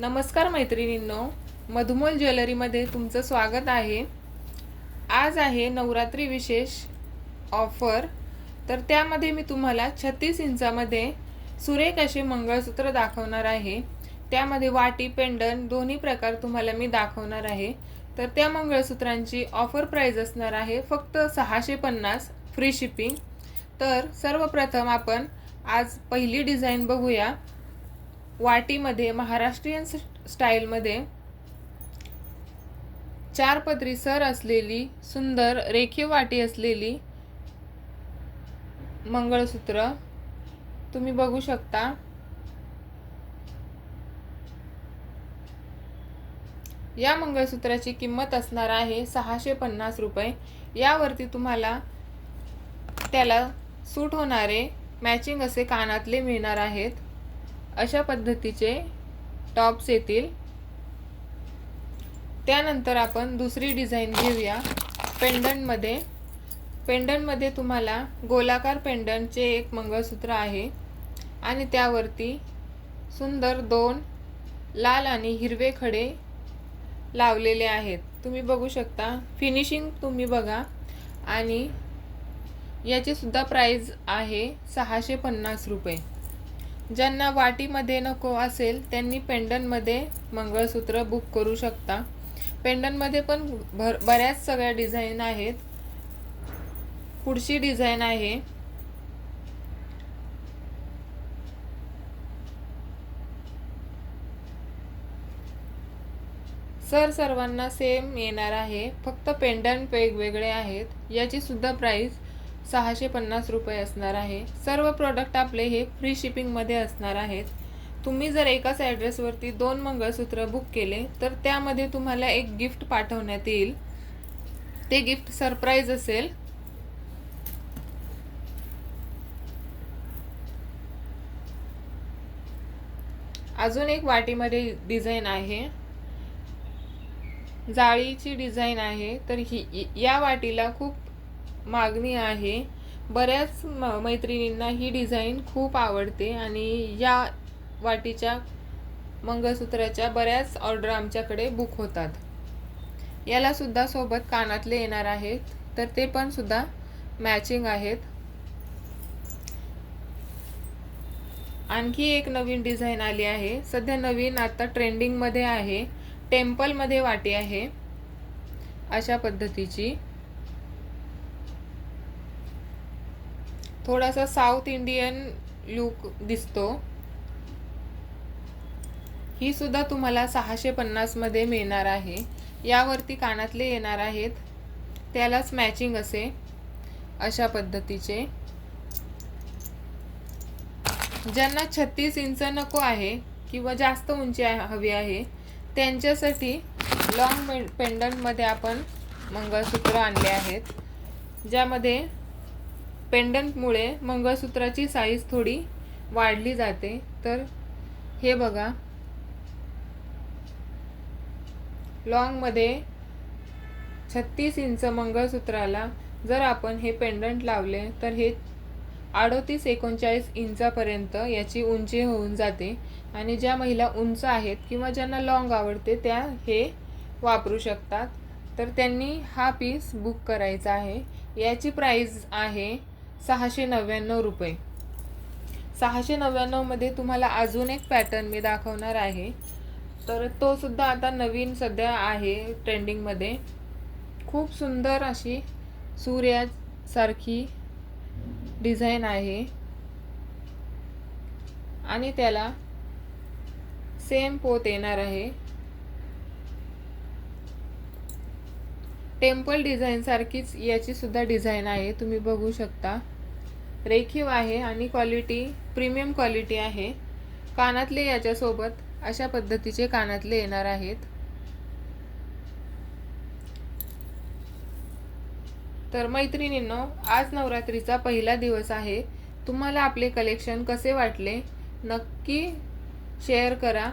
नमस्कार मैत्रिणींनो मधुमोल ज्वेलरीमध्ये तुमचं स्वागत आहे. आज आहे नवरात्री विशेष ऑफर. तर त्यामध्ये मी तुम्हाला छत्तीस इंचामध्ये सुरेख असे मंगळसूत्र दाखवणार आहे. त्यामध्ये वाटी पेंडन दोन्ही प्रकार तुम्हाला मी दाखवणार आहे. तर त्या मंगळसूत्रांची ऑफर प्राईज असणार आहे फक्त सहाशे पन्नास फ्री शिपिंग तर सर्वप्रथम आपण आज पहिली डिझाईन बघूया. वाटीमध्ये महाराष्ट्रीयन स्टाईलमध्ये चार पदरी सर असलेली सुंदर रेखीव वाटी असलेली मंगळसूत्र तुम्ही बघू शकता. या मंगळसूत्राची किंमत असणार आहे सहाशे पन्नास रुपये. यावरती तुम्हाला त्याला सूट होणारे मॅचिंग असे कानातले मिळणार आहेत. अशा पद्धतीचे टॉप्स येतील. त्यानंतर आपण दुसरी डिझाईन घेऊया. पेंडंटमध्ये. पेंडंटमध्ये तुम्हाला गोलाकार पेंडंटचे एक मंगळसूत्र आहे. आणि त्यावरती सुंदर दोन लाल आणि हिरवे खडे लावलेले आहेत. तुम्ही बघू शकता. फिनिशिंग तुम्ही बघा. आणि याचीसुद्धा प्राईज आहे सहाशे पन्नास रुपये. ज्यांना वाटीमध्ये नको असेल त्यांनी पेंडनमध्ये मंगळसूत्र बुक करू शकता. पेंडनमध्ये पण भर बऱ्याच सगळ्या डिझाईन आहेत. पुढची डिझाईन आहे. सर सर्वांना सेम येणार आहे. फक्त पेंडंट वेगवेगळे आहेत. याची सुद्धा प्राइस सहाशे पन्नास रुपये असणार आहे. सर्व प्रोडक्ट आपले हे फ्री शिपिंगमध्ये असणार आहेत. तुम्ही जर एकाच ॲड्रेसवरती दोन मंगळसूत्र बुक केले तर त्यामध्ये तुम्हाला एक गिफ्ट पाठवण्यात येईल. ते गिफ्ट सरप्राईज असेल. अजून एक वाटीमध्ये डिझाईन आहे. जाळीची डिझाईन आहे. तर ही या वाटीला खूप मागणी आहे. बऱ्याच म मैत्रिणींना ही डिझाईन खूप आवडते आणि या वाटीच्या मंगळसूत्राच्या बऱ्याच ऑर्डर आमच्याकडे बुक होतात. याला सुद्धा सोबत कानातले येणार आहेत तर ते पण सुद्धा मॅचिंग आहेत. आणखी एक नवीन डिझाईन आली आहे. सध्या नवीन आता ट्रेंडिंगमध्ये आहे. टेम्पलमध्ये वाटी आहे. अशा पद्धतीची. थोडासा साऊथ इंडियन लुक दिसतो. ही सुद्धा तुम्हाला सहाशे पन्नासमध्ये मिळणार आहे. यावरती कानातले येणार आहेत. त्यालाच मॅचिंग असे. अशा पद्धतीचे. ज्यांना छत्तीस इंच नको आहे किंवा जास्त उंची हवी आहे त्यांच्यासाठी लॉंग पेंडंटमध्ये आपण मंगळसूत्र आणले आहेत. ज्यामध्ये पेंडंटमुळे मंगळसूत्राची साईज थोडी वाढली जाते. तर हे बघा. लॉंगमध्ये छत्तीस इंच मंगळसूत्राला जर आपण हे पेंडंट लावले तर हे अडोतीस एकोणचाळीस इंचापर्यंत याची उंची होऊन जाते. आणि ज्या महिला उंच आहेत किंवा ज्यांना लॉंग आवडते त्या हे वापरू शकतात. तर त्यांनी हा पीस बुक करायचा आहे. याची प्राईज आहे सहाशे नव्याण्णव रुपये. सहाशे नव्याण्णवमध्ये तुम्हाला अजून एक पॅटर्न मी दाखवणार आहे. तर तो सुद्धा आता नवीन सध्या आहे ट्रेंडिंगमध्ये खूप सुंदर अशी सूर्यासारखी डिझाईन आहे. आणि त्याला सेम पोत येणार आहे. टेम्पल डिझाईनसारखीच याची सुद्धा डिझाईन आहे. तुम्ही बघू शकता. रेखीव आहे आणि क्वालिटी प्रीमियम क्वालिटी आहे. कानातले याच्यासोबत अशा पद्धतीचे कानातले येणार आहेत. तर मैत्रिणींनो आज नवरात्रीचा पहिला दिवस आहे. तुम्हाला आपले कलेक्शन कसे वाटले? नक्की शेअर करा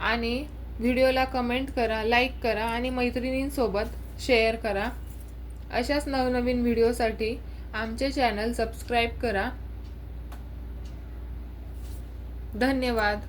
आणि व्हिडिओला कमेंट करा लाईक करा आणि मैत्रिणींसोबत शेअर करा. अशाच नवनवीन व्हिडिओसाठी आमचे चॅनल सबस्क्राईब करा. धन्यवाद.